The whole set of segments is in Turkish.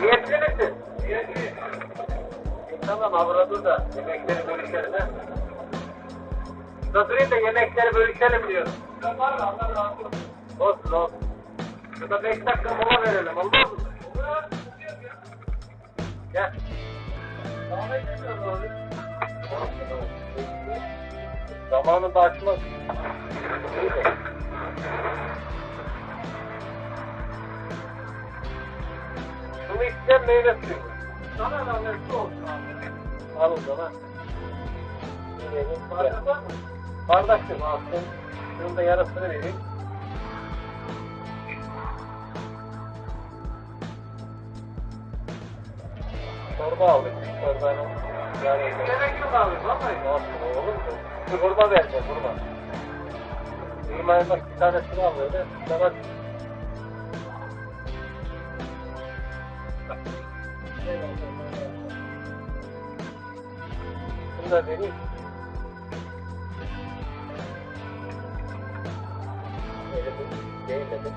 Niyetli misin? Niyetli. Tamam avradı da yemekleri bölüşelim ha. Nasıl da yemekleri bölüşelim diyorum. Var mı? Allah razı olsun. Olsun olsun. Şurada beş dakika mola verelim olmaz mı? Gel. Zamanında açmaz. Şunu içeceğim meyve suyu. Sana da su olsun abi. Al o zaman. Bardak var mı? Bardakçım alsın. Şunun da yarısını vereyim. Çorba aldık. Çorbanın yani... Gerek yok abi. Vallahi. Olsun olur mu? Hurma vereceğim hurma. Hurmayı bak bir tanesini al böyle. Sana Bunu da vereyim. Öyle bir değil dedim.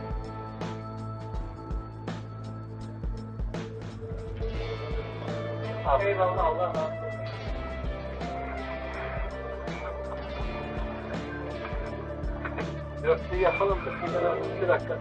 Eyvallah Allah razı olsun. Da şuradan bir dakika.